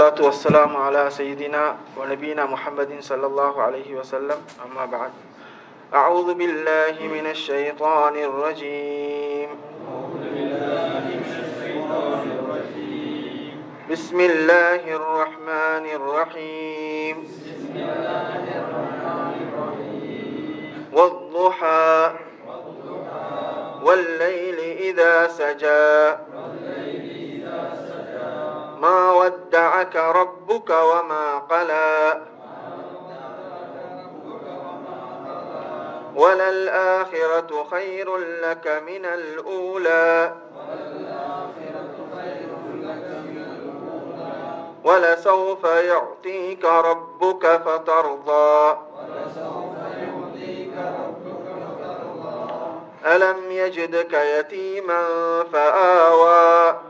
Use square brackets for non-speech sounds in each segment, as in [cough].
الصلاة والسلام على سيدنا ونبينا محمد صلى الله عليه وسلم. أما بعد أعوذ بالله من الشيطان الرجيم. بسم الله الرحمن الرحيم. والضحى والليل إذا سجى. ما ودعك ربك وما قلى. وللآخرة خير لك من الأولى. ولسوف يعطيك ربك فترضى. ألم يجدك يتيما فآوى.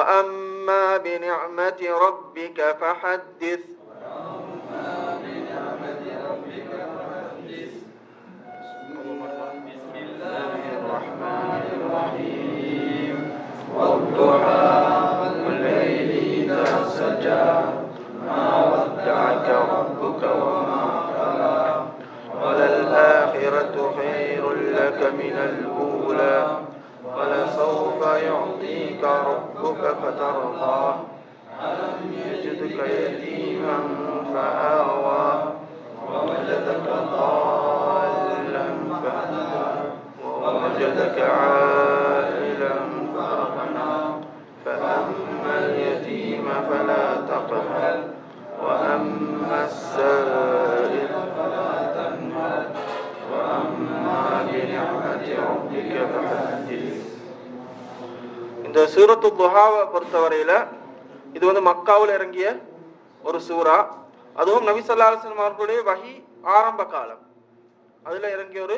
وأما بنعمة ربك فحدث بسم الله الرحمن الرحيم والضحى والليل إذا سجى ما ودعك ربك وما قلى وللآخرة خير لك من الأولى ولسوف يعطيك ربك فترضى. ألم يجدك يتيما فآوى. ووجدك ضالا فهدى ووجدك عائلا இந்த சூரத்து துஹாவை பொறுத்தவரையில இது வந்து மக்காவில் இறங்கிய ஒரு சூரா அதுவும் நபி ஸல்லல்லாஹு அவர்களுடைய வகி ஆரம்ப காலம். அதுல இறங்கிய ஒரு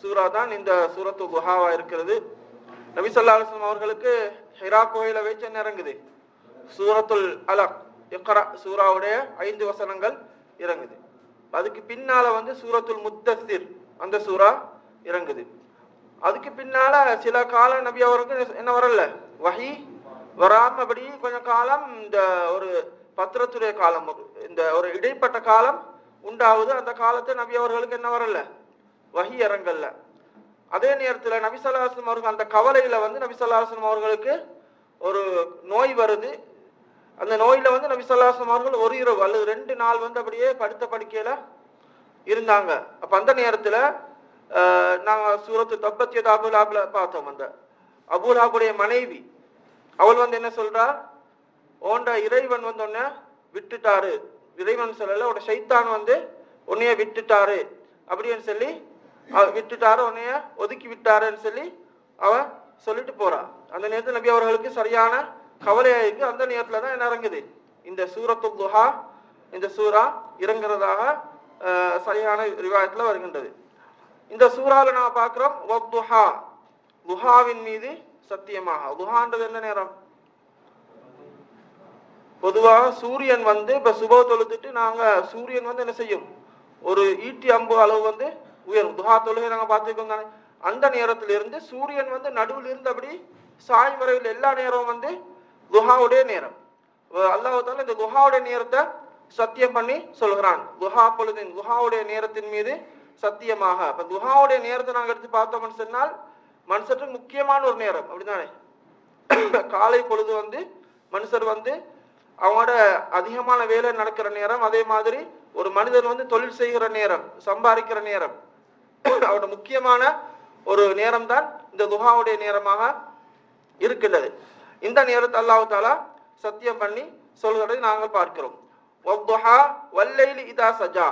சூரா தான் இந்த சூரத்து குஹாவா இருக்கிறது. நபி ஸல்லல்லாஹு அவர்களுக்கு ஹிரா கோயில வச்சு என்ன இறங்குது? சூரத்துல் அலக் எக்கரா சூராவுடைய ஐந்து வசனங்கள் இறங்குது. அதுக்கு பின்னால வந்து சூரத்துல் முத்தசிர் அந்த சூரா இறங்குது. அதுக்கு பின்னால சில காலம் நபி அவருக்கு என்ன வரல? வகி வராமபடி கொஞ்சம் காலம் இந்த ஒரு பத்திரத்துறை காலம் இந்த ஒரு இடைப்பட்ட காலம் உண்டாகுது அந்த காலத்தை நபி அவர்களுக்கு என்ன வரல? வகி இறங்கல்ல அதே நேரத்துல நபி ஸல்லல்லாஹு அவர்கள் அந்த கவலையில வந்து நபி ஸல்லல்லாஹு அவர்களுக்கு ஒரு நோய் வருது. அந்த நோயில வந்து நபி ஸல்லல்லாஹு அவர்கள் ஒரு இரவு அல்லது ரெண்டு நாள் வந்து அப்படியே படுத்த படுக்கையில இருந்தாங்க. அப்ப அந்த நேரத்துல நாங்கள் சூரத்து தப்பத்தியது அபுலாபில் பார்த்தோம் அந்த. அபுலாபுடைய மனைவி அவள் வந்து என்ன சொல்றா? ஓண்ட இறைவன் வந்து உன்னை விட்டுட்டாரு. இறைவன் சொல்லல உட சைத்தான் வந்து உன்னைய விட்டுட்டாரு அப்படின்னு சொல்லி விட்டுட்டாரு உன்னைய ஒதுக்கி விட்டாருன்னு சொல்லி அவ சொல்லிட்டு போறா. அந்த நேரத்தில் நபி அவர்களுக்கு சரியான கவலையா இருக்கு அந்த நேரத்துல தான் என்ன இறங்குது? இந்த சூரத்து குஹா இந்த சூரா இறங்குறதாக சரியான ரிவாயத்துல வருகின்றது. இந்த சூறால நான் பார்க்குறோம் வத்துஹா துஹாவின் மீது சத்தியமாக. துஹான்றது என்ன நேரம்? பொதுவாக சூரியன் வந்து இப்ப சுப தொழுதுட்டு நாங்க சூரியன் வந்து என்ன செய்யும்? ஒரு ஈட்டி அம்பு அளவு வந்து உயரும். துஹா தொழுகை நாங்க பார்த்துக்கோங்க தானே? அந்த நேரத்துல இருந்து சூரியன் வந்து நடுவில் இருந்து அப்படி சாய் வரையில் எல்லா நேரமும் வந்து துஹாவுடைய நேரம். அல்லாஹால இந்த குஹாவுடைய நேரத்தை சத்தியம் பண்ணி சொல்கிறான். குஹா பொழுதின் குஹாவுடைய நேரத்தின் மீது சத்தியமாக. அப்ப துஹாவுடைய நேரத்தை நாங்க எடுத்து பார்த்தோம்னு சொன்னால் மனுஷருக்கு முக்கியமான ஒரு நேரம். அப்படிதானே காலை பொழுது வந்து மனுஷர் வந்து அவனோட அதிகமான வேலை நடக்கிற நேரம் அதே மாதிரி ஒரு மனிதர் வந்து தொழில் செய்கிற நேரம் சம்பாதிக்கிற நேரம். அவனோட முக்கியமான ஒரு நேரம் தான் இந்த துஹாவுடைய நேரமாக இருக்கின்றது. இந்த நேரத்தை அல்லாவுத்தால தாலா சத்தியம் பண்ணி சொல்கிறதை நாங்கள் பார்க்கிறோம். வத்துஹா இதா சஜா.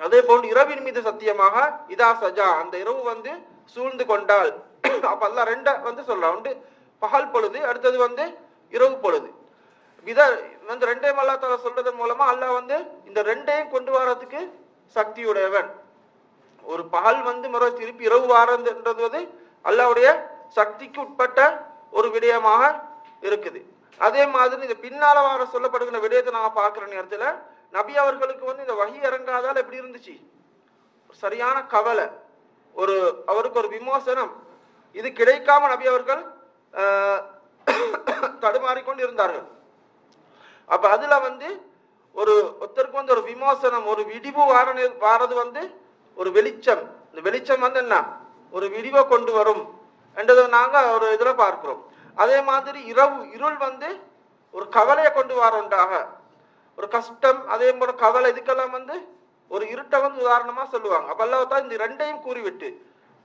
அதே போல் இரவின் மீது சத்தியமாக இதா சஜா அந்த இரவு வந்து சூழ்ந்து கொண்டால் [clears throat] அப்ப அல்லாஹ் ரெண்ட வந்து சொல்றான். உண்டு பகல் பொழுது அடுத்தது வந்து இரவு பொழுது. இத வந்து ரெண்டையும் அல்லா தால சொல்றதன் மூலமா அல்லாஹ் வந்து இந்த ரெண்டையும் கொண்டு வரதுக்கு சக்தியுடையவன். ஒரு பகல் வந்து மறு திருப்பி இரவு வாரதுன்றது வந்து அல்லாவுடைய சக்திக்கு உட்பட்ட ஒரு விடயமாக இருக்குது. அதே மாதிரி இந்த பின்னால வார சொல்லப்படுகிற விடயத்தை நாம பார்க்கிற நேரத்துல நபி அவர்களுக்கு வந்து இந்த வகி இறங்காதால் எப்படி இருந்துச்சு? சரியான கவலை ஒரு அவருக்கு ஒரு விமோசனம். இது கிடைக்காம நபி அவர்கள் தடுமாறிக்கொண்டு இருந்தார்கள். அப்ப அதுல வந்து ஒரு ஒருத்தருக்கு வந்து ஒரு விமோசனம் ஒரு விடிவு வார வாரது வந்து ஒரு வெளிச்சம். இந்த வெளிச்சம் வந்து என்ன? ஒரு விடிவை கொண்டு வரும் என்றதை நாங்க ஒரு இதுல பார்க்கிறோம். அதே மாதிரி இரவு இருள் வந்து ஒரு கவலையை கொண்டு வரோண்டாக ஒரு கஷ்டம் அதே போல கவலை இதுக்கெல்லாம் வந்து ஒரு இருட்டை வந்து உதாரணமா சொல்லுவாங்க. அப்ப அல்லாஹ் இந்த ரெண்டையும் கூறிவிட்டு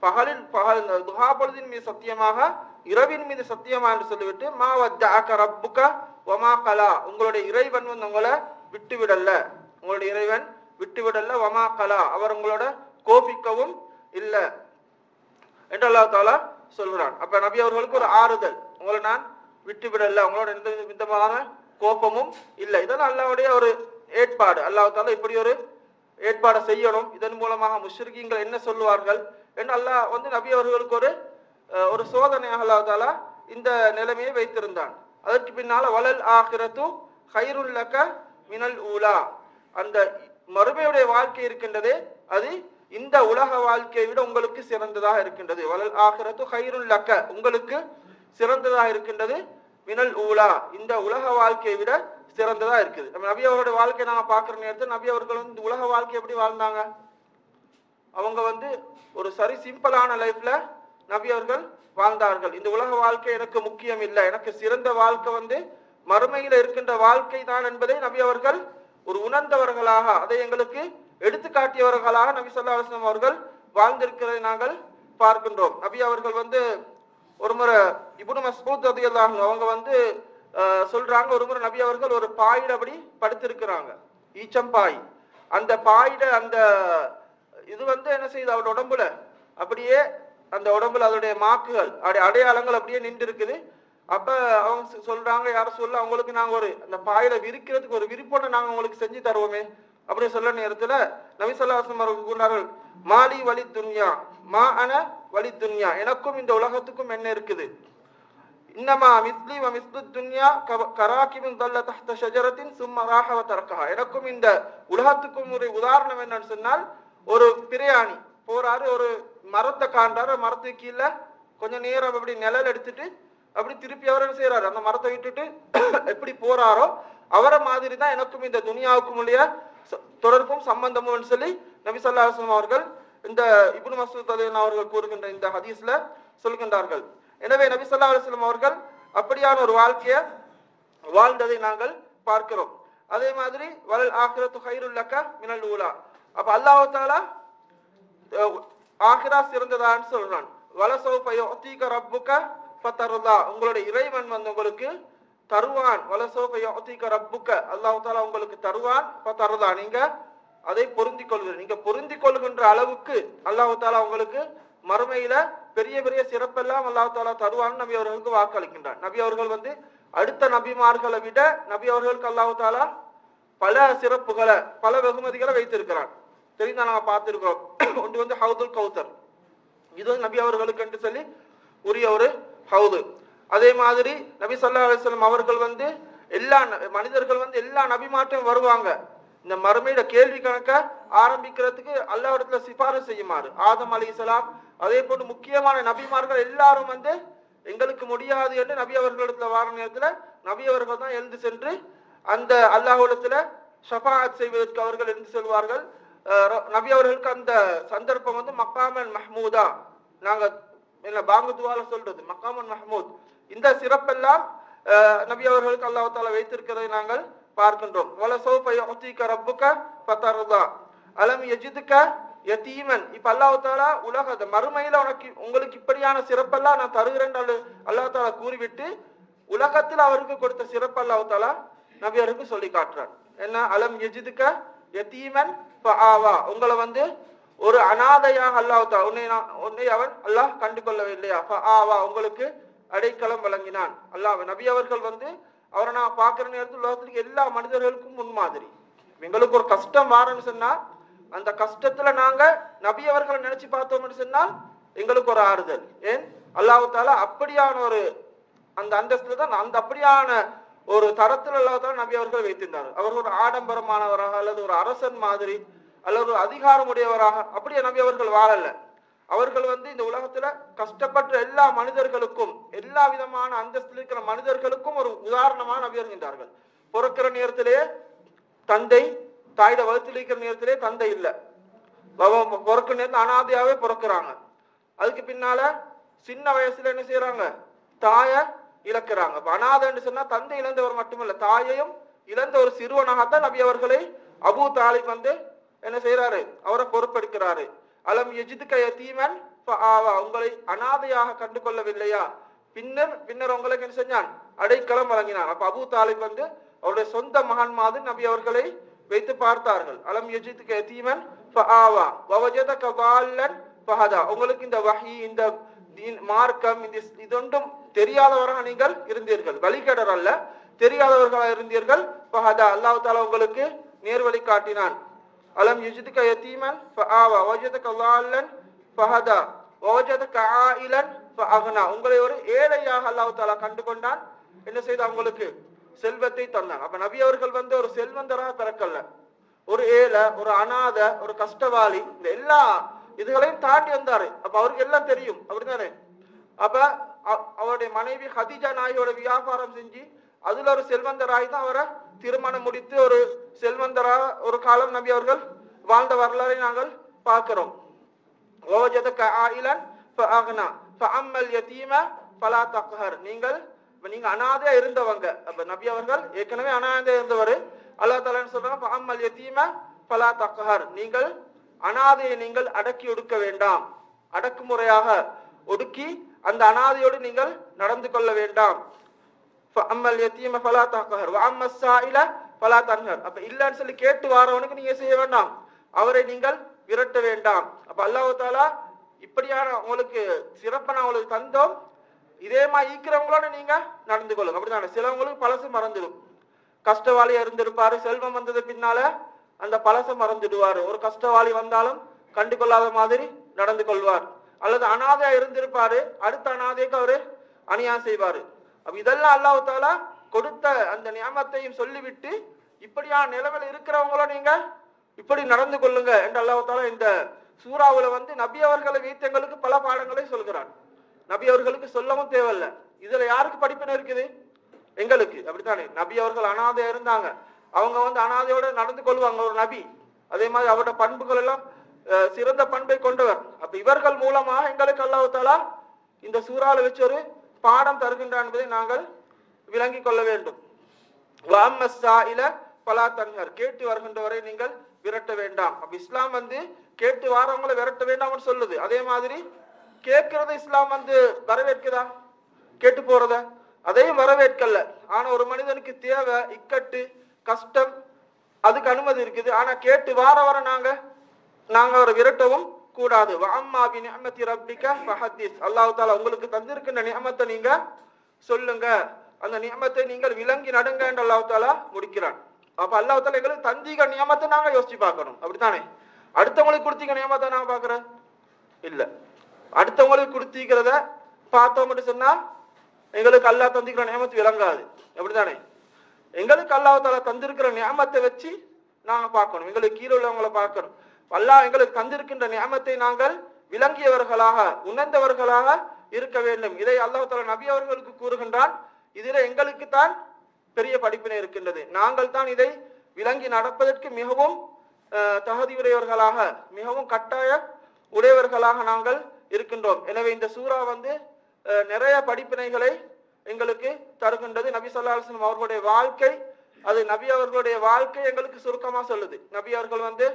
பகலில் பகல் இந்த துஹா பொழுதின் மீது சத்தியமாக இரவின் மீது சத்தியமா என்று சொல்லிவிட்டு மா வஜ்ஜஅக ரப்புக வமா கலா. உங்களுடைய இறைவன் வந்து உங்களை விட்டு விடல உங்களுடைய இறைவன் விட்டு விடல வமா கலா. அவர் உங்களோட கோபிக்கவும் இல்ல என்று அல்லா தாலா சொல்கிறான். அப்ப நபி அவர்களுக்கு ஒரு ஆறுதல். உங்களை நான் விட்டு விடல உங்களோட எந்த விதமான கோபமும் இல்லை. இதெல்லாம் அல்லாவுடைய ஒரு ஏற்பாடு. அல்லாஹால இப்படி ஒரு ஏற்பாடை செய்யணும். இதன் மூலமாக முஷ்ரிக்கீங்கள் என்ன சொல்லுவார்கள் என்று அல்லாஹ் வந்து நபி அவர்களுக்கு ஒரு ஒரு சோதனையாக அல்லாஹ் இந்த நிலைமையை வைத்திருந்தான். அதற்கு பின்னால வளல் ஆகிரத்து ஹைருல்லக்க மினல் ஊலா. அந்த மறுமையுடைய வாழ்க்கை இருக்கின்றதே. அது இந்த உலக வாழ்க்கையை விட உங்களுக்கு சிறந்ததாக இருக்கின்றது. வளல் ஆகிரத்து ஹைருல்லக்க உங்களுக்கு சிறந்ததாக இருக்கின்றது. மினல் ஊலா. இந்த உலக வாழ்க்கையை விட சிறந்ததா இருக்குது. நம்ம நபி அவர்களுடைய வாழ்க்கையை நாங்கள் பார்க்குற நேரத்தில் நபி அவர்கள் வந்து இந்த உலக வாழ்க்கை எப்படி வாழ்ந்தாங்க? அவங்க வந்து ஒரு சரி சிம்பிளான லைஃப்ல நபி அவர்கள் வாழ்ந்தார்கள். இந்த உலக வாழ்க்கை எனக்கு முக்கியம் இல்லை. எனக்கு சிறந்த வாழ்க்கை வந்து மறுமையில இருக்கின்ற வாழ்க்கை தான் என்பதை நபி அவர்கள் ஒரு உணர்ந்தவர்களாக அதை எங்களுக்கு எடுத்துக்காட்டியவர்களாக நபி சொல்லா அவர்கள் வாழ்ந்திருக்கிறதை நாங்கள் பார்க்கின்றோம். நபி அவர்கள் வந்து ஒரு முறை இப்னு மஸ்பூத் ரதியல்லாஹு அவங்க வந்து சொல்றாங்க. ஒரு முறை நபி அவர்கள் ஒரு பாயிட அப்படி படுத்திருக்கிறாங்க ஈச்சம்பாய் அந்த பாயிட அந்த இது வந்து என்ன செய்யுது? அவரோட உடம்புல. அப்படியே அந்த உடம்புல அதோடைய மாக்குகள் அதோடைய அடையாளங்கள் அப்படியே நின்று இருக்குது அப்ப அவங்க சொல்றாங்க யாரும் சொல்ல அவங்களுக்கு நாங்க ஒரு அந்த பாயில விரிக்கிறதுக்கு ஒரு விரிப்பொண்ணை நாங்க உங்களுக்கு செஞ்சு தருவோமே. அப்படின்னு சொல்ல நேரத்துல நபிசல்லாசம் அவர்கள் கூறினார்கள் மாலி வலி துன்யா. மா அன வலி துன்யா. எனக்கும் இந்த உலகத்துக்கும் என்ன இருக்குது? இன்னமா மிஸ்லி வ மிஸ்லு துன்யா கவ- கராக்கிமின் தல்ல தஹ்த ஷஜரத்தின் சும்மா ராகவ தரக்கா எனக்கும் இந்த உலகத்துக்கும் ஒரு உதாரணம் என்னன்னு சொன்னால் ஒரு பிரயாணி போறாரு ஒரு மரத்தை காண்றாரு மரத்துக்கு கீழே கொஞ்சம் நேரம் அப்படி நிழல் எடுத்துட்டு அப்படி திருப்பி அவர் என்ன செய்யறாரு அந்த மரத்தை விட்டுட்டு [clears throat] எப்படி போறாரோ அவரை மாதிரி தான் எனக்கும் இந்த துனியாவுக்கும் உள்ள தொடர்பும் சம்பந்தமும் சொல்லி நபி அவர்கள் இந்த இப்னு மசூத் ரலியல்லாஹு அவர்கள் கூறுகின்ற இந்த ஹதீஸ்ல சொல்கின்றார்கள். எனவே நபிசல்லா அலுவலம் அவர்கள் அப்படியான ஒரு வாழ்க்கையை வாழ்ந்ததை நாங்கள் பார்க்கிறோம். அதே மாதிரி வலல் ஆகிரத்து ஹைருல் மினல் ஊலா. அப்ப அல்லாஹ் தாலா ஆகிரா சிறந்ததான்னு சொல்றான். வலசௌப யுஅதீக ரப்புக்க ஃபதர்தா உங்களுடைய இறைவன் வந்து உங்களுக்கு தருவான். வலசௌப யுஅதீக ரப்புக அல்லாஹ் தாலா உங்களுக்கு தருவான் ஃபதர்தா நீங்க அதை பொருந்திக் கொள்கிற நீங்க பொருந்திக் கொள்கின்ற அளவுக்கு அல்லாஹ் தாலா உங்களுக்கு மறுமையில பெரிய பெரிய சிறப்பெல்லாம் அல்லாஹ் தாலா தருவான்னு நபி அவர்களுக்கு வாக்களிக்கின்றான் நபி அவர்கள் வந்து அடுத்த நபிமார்களை விட நபி அவர்களுக்கு அல்லாஹ் தாலா பல சிறப்புகளை பல வெகுமதிகளை வைத்திருக்கிறான் தெரிந்தா நம்ம பார்த்திருக்கிறோம். ஒன்று வந்து ஹவுதுல் கௌசர் இது வந்து நபி அவர்களுக்கு என்று சொல்லி உரிய ஒரு ஹவுது. அதே மாதிரி நபி சொல்லா அலிஸ்லாம் அவர்கள் வந்து எல்லா ந- மனிதர்கள் வந்து எல்லா நபிமாற்றம் வருவாங்க. இந்த மறுமையோட கேள்வி கணக்க ஆரம்பிக்கிறதுக்கு அல்லாவிடத்துல சிபாரிசு செய்யுமாறு. ஆதம் அலைஹிஸ்ஸலாம் அதே போன்று முக்கியமான நபிமார்கள் எல்லாரும் வந்து எங்களுக்கு முடியாது என்று நபி அவர்களிடத்துல வார நேரத்துல நபி அவர்கள் தான் எழுந்து சென்று அந்த அல்லாஹ்விடத்துல ஷஃபாஅத் செய்வதற்கு அவர்கள் எழுந்து செல்வார்கள். நபி அவர்களுக்கு அந்த சந்தர்ப்பம் வந்து மக்காமன் மஹ்மூதா. நாங்க என்ன பாங்கு துவால சொல்றது? மக்காமன் மஹமூத். இந்த சிறப்பெல்லாம் நபி அவர்களுக்கு அல்லாஹால வைத்திருக்கிறதை நாங்கள் பார்க்கின்றோம் வல சௌப யுஅதீக ரப்புக ஃபதர்தா அலம் யஜிதுக யதீமன் இப்ப அல்லாஹ் தாலா உலக அந்த மறுமையில உனக்கு உங்களுக்கு இப்படியான சிறப்பெல்லாம் நான் தருகிறேன் அல்லாஹ் தாலா கூறிவிட்டு உலகத்தில் அவருக்கு கொடுத்த சிறப்பு அல்லாஹ் தாலா நபியருக்கு சொல்லி காட்டுறான் என்ன அலம் எஜிதுக்க எத்தீமன் ஆவா உங்களை வந்து ஒரு அனாதையாக அல்லாஹ் தஆலா உன்னை நான் உன்னை அவன் அல்லாஹ் கண்டு கொள்ளவில்லையா ஆவா உங்களுக்கு அடைக்கலம் வழங்கினான் அல்லாஹ் நபி அவர்கள் வந்து அவரை நான் பார்க்குற நேரத்தில் உலகத்துக்கு எல்லா மனிதர்களுக்கும் முன்மாதிரி எங்களுக்கு ஒரு கஷ்டம் வாரன்னு சொன்னால் அந்த கஷ்டத்தில் நாங்கள் நபி அவர்களை நினைச்சு பார்த்தோம்னு சொன்னால் எங்களுக்கு ஒரு ஆறுதல். ஏன்? அல்லாஹால அப்படியான ஒரு அந்த அந்தஸ்தில் தான் அந்த அப்படியான ஒரு தரத்தில் அல்லாஹால நபி அவர்கள் வைத்திருந்தார். அவர் ஒரு ஆடம்பரமானவராக அல்லது ஒரு அரசன் மாதிரி அல்லது ஒரு அதிகாரமுடையவராக அப்படியே நபி அவர்கள் வாழலை. அவர்கள் வந்து இந்த உலகத்துல கஷ்டப்பட்ட எல்லா மனிதர்களுக்கும் எல்லா விதமான அந்தஸ்தில் இருக்கிற மனிதர்களுக்கும் ஒரு உதாரணமாக நபியர்கின்றார்கள் பிறக்கிற நேரத்திலே தந்தை தாயிட வகுத்தில் இருக்கிற நேரத்திலே தந்தை இல்லை. பிறக்கிற நேரத்தில் அனாதையாவே பிறக்கிறாங்க. அதுக்கு பின்னால சின்ன வயசுல என்ன செய்யறாங்க? தாய இழக்கிறாங்க. அனாதன்னு சொன்னா தந்தை இழந்தவர் மட்டுமல்ல தாயையும் இழந்த ஒரு சிறுவனாகத்தான் நபி அவர்களை அபு தாலிப் வந்து என்ன செய்யறாரு அவரை பொறுப்பெடுக்கிறாரு. அலம் எஜிதுக்க யத்தீமன் உங்களை அனாதையாக கண்டு கொள்ளவில்லையா பின்னர் பின்னர் உங்களுக்கு என்ன செஞ்சான்? அடைக்கலம் வழங்கினான். அப்ப அபு தாலிப் வந்து அவருடைய சொந்த மகன் மாது நபி அவர்களை வைத்து பார்த்தார்கள். அலம் எஜித்துக்கு எத்தீமன் உங்களுக்கு இந்த வகி இந்த மார்க்கம் இந்த இதொன்றும் தெரியாதவராக நீங்கள் இருந்தீர்கள். வழிகடர் அல்ல தெரியாதவர்களாக இருந்தீர்கள். அல்லாஹ் தாலா உங்களுக்கு நேர்வழி காட்டினான். ألم يجدك ஆவா فآوى وجدك ضالا فهدى ووجدك عائلا فأغنى உங்களை ஒரு ஏழையாக அல்லாஹ் தாலா கண்டுகொண்டான். என்ன செய்த அவங்களுக்கு செல்வத்தை தந்தான். அப்ப நபி அவர்கள் வந்து ஒரு செல்வந்தராக பிறக்கல. ஒரு ஏழை ஒரு அனாத ஒரு கஷ்டவாளி இந்த எல்லா இதுகளையும் தாண்டி வந்தாரு. அப்ப அவருக்கு எல்லாம் தெரியும். அப்படிதானே அப்ப அவருடைய மனைவி ஹதிஜா நாயோட வியாபாரம் செஞ்சு அதுல ஒரு செல்வந்தராய் தான் அவரை திருமணம் முடித்து ஒரு செல்வந்தரா ஒரு காலம் நபி அவர்கள் வாழ்ந்த வரலாறை நாங்கள் பார்க்கிறோம். நீங்கள் நீங்க அனாதையா இருந்தவங்க. நபி அவர்கள் ஏற்கனவே அனாதையா இருந்தவர். அல்லா தலா சொல்றாங்க? அம்மல் எத்தீம பலா தக்கஹர் நீங்கள் அனாதையை நீங்கள் அடக்கி ஒடுக்க வேண்டாம். அடக்குமுறையாக ஒடுக்கி அந்த அனாதையோடு நீங்கள் நடந்து கொள்ள வேண்டாம். அம்மல் எத்தீம ஃபலா தகர் அம்ம சாயில ஃபலா தன்ஹர் அப்ப இல்லைன்னு சொல்லி கேட்டு வாரவனுக்கு நீங்க செய்ய வேண்டாம். அவரை நீங்கள் விரட்ட வேண்டாம். அப்ப அல்லாஹு இப்படியான உங்களுக்கு சிறப்பை நான் உங்களுக்கு தந்தோம். இதே மாதிரி ஈக்கிறவங்களோட நீங்க நடந்து கொள்ளும் அப்படிதானே சிலவங்களுக்கு பழசு மறந்துடும். கஷ்டவாளியா இருந்திருப்பாரு. செல்வம் வந்தது பின்னால அந்த பழசை மறந்துடுவார். ஒரு கஷ்டவாளி வந்தாலும் கண்டு கொள்ளாத மாதிரி நடந்து கொள்வார். அல்லது அனாதையா இருந்திருப்பாரு. அடுத்த அனாதைக்கு அவரு அணியா செய்வாரு. அப்ப இதெல்லாம் அல்லாஹ் தாலா கொடுத்த அந்த நியமத்தையும் சொல்லிவிட்டு இப்படியா நிலவில் இருக்கிறவங்களோ நீங்க இப்படி நடந்து கொள்ளுங்க என்று அல்லாஹ் தாலா இந்த சூறாவுல வந்து நபி அவர்களை வைத்தங்களுக்கு பல பாடங்களை சொல்கிறான். நபி அவர்களுக்கு சொல்லவும் தேவையில்ல. இதுல யாருக்கு படிப்பினை இருக்குது? எங்களுக்கு. அப்படித்தானே? நபி அவர்கள் அனாதையா இருந்தாங்க. அவங்க வந்து அனாதையோட நடந்து கொள்வாங்க ஒரு நபி. அதே மாதிரி அவரோட பண்புகள் எல்லாம் சிறந்த பண்பை கொண்டவர். அப்ப இவர்கள் மூலமாக எங்களுக்கு அல்லாஹ் தாலா இந்த சூறாவில் வச்சு ஒரு பாடம் தருகின்றான் என்பதை நாங்கள் விளங்கிக் கொள்ள வேண்டும். வாம்ம பலா தன்ஹர் கேட்டு வருகின்றவரை நீங்கள் விரட்ட வேண்டாம். அப்ப இஸ்லாம் வந்து கேட்டு வாரவங்களை விரட்ட வேண்டாம்னு சொல்லுது. அதே மாதிரி கேட்கிறத இஸ்லாம் வந்து வரவேற்குதா? கேட்டு போறத? அதையும் வரவேற்கல. ஆனா ஒரு மனிதனுக்கு தேவை இக்கட்டு கஷ்டம் அதுக்கு அனுமதி இருக்குது. ஆனா கேட்டு வார வர நாங்க நாங்க அவரை விரட்டவும் கூடாது. வாம்மா பி நிஅமத்தி ரப்பிக ஃபஹத்திஸ். தாலா உங்களுக்கு தந்திருக்கின்ற நியமத்தை நீங்க சொல்லுங்க. அந்த நியமத்தை நீங்கள் விளங்கி நடுங்க என்று அல்லாஹு தாலா முடிக்கிறான். அப்ப அல்லாஹு தாலா எங்களுக்கு தந்திக நியமத்தை நாங்க யோசிச்சு பார்க்கணும். அப்படித்தானே? அடுத்தவங்களுக்கு கொடுத்தீங்க நியமத்தை நாங்க பார்க்கறோம்? இல்ல. அடுத்தவங்களுக்கு கொடுத்திருக்கிறத மட்டும் சொன்னா எங்களுக்கு அல்லாஹ் தந்திக்கிற நியமத்து விளங்காது. அப்படித்தானே? எங்களுக்கு அல்லாஹு தாலா தந்திருக்கிற நியமத்தை வச்சு நாங்க பார்க்கணும். எங்களுக்கு கீழே உள்ளவங்களை பார்க்கணும். அல்லாஹ் எங்களுக்கு தந்திருக்கின்ற நியமத்தை நாங்கள் விளங்கியவர்களாக உணர்ந்தவர்களாக இருக்க வேண்டும். இதை அல்லாஹ் தாலா நபி அவர்களுக்கு கூறுகின்றான். இதில் எங்களுக்கு தான் பெரிய படிப்பினை இருக்கின்றது. நாங்கள் தான் இதை விளங்கி நடப்பதற்கு மிகவும் தகுதியுடையவர்களாக மிகவும் கட்டாய உடையவர்களாக நாங்கள் இருக்கின்றோம். எனவே இந்த சூறா வந்து நிறைய படிப்பினைகளை எங்களுக்கு தருகின்றது. நபி ஸல்லல்லாஹு அவர்களுடைய வாழ்க்கை அது நபி அவர்களுடைய வாழ்க்கை எங்களுக்கு சுருக்கமாக சொல்லுது. நபி அவர்கள் வந்து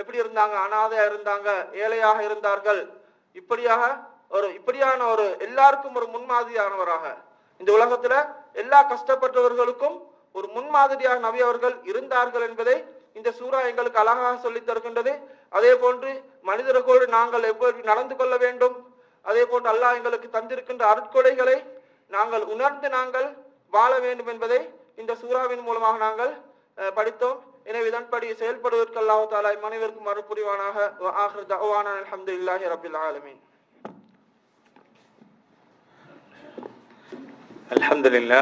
எப்படி இருந்தாங்க? அனாதையா இருந்தாங்க ஏழையாக இருந்தார்கள். இப்படியாக ஒரு இப்படியான ஒரு எல்லாருக்கும் ஒரு முன்மாதிரியானவராக. இந்த உலகத்துல எல்லா கஷ்டப்பட்டவர்களுக்கும் ஒரு முன்மாதிரியாக நபி அவர்கள் இருந்தார்கள் என்பதை இந்த சூறா எங்களுக்கு அழகாக சொல்லி தருகின்றது. அதே போன்று மனிதர்களோடு நாங்கள் எப்படி நடந்து கொள்ள வேண்டும்? அதே போன்று அல்லாஹ் எங்களுக்கு தந்திருக்கின்ற அருட்கொடைகளை நாங்கள் உணர்ந்து நாங்கள் வாழ வேண்டும் என்பதை இந்த சூறாவின் மூலமாக நாங்கள் படித்தோம். எனவே இதன்படி செயல்படுவதற்கு அல்லாஹ் தாலா மனைவருக்கு மறுபுரிவானாக. அலமது இல்லாஹி ரபில் ஆலமீன். அலமதுல்லா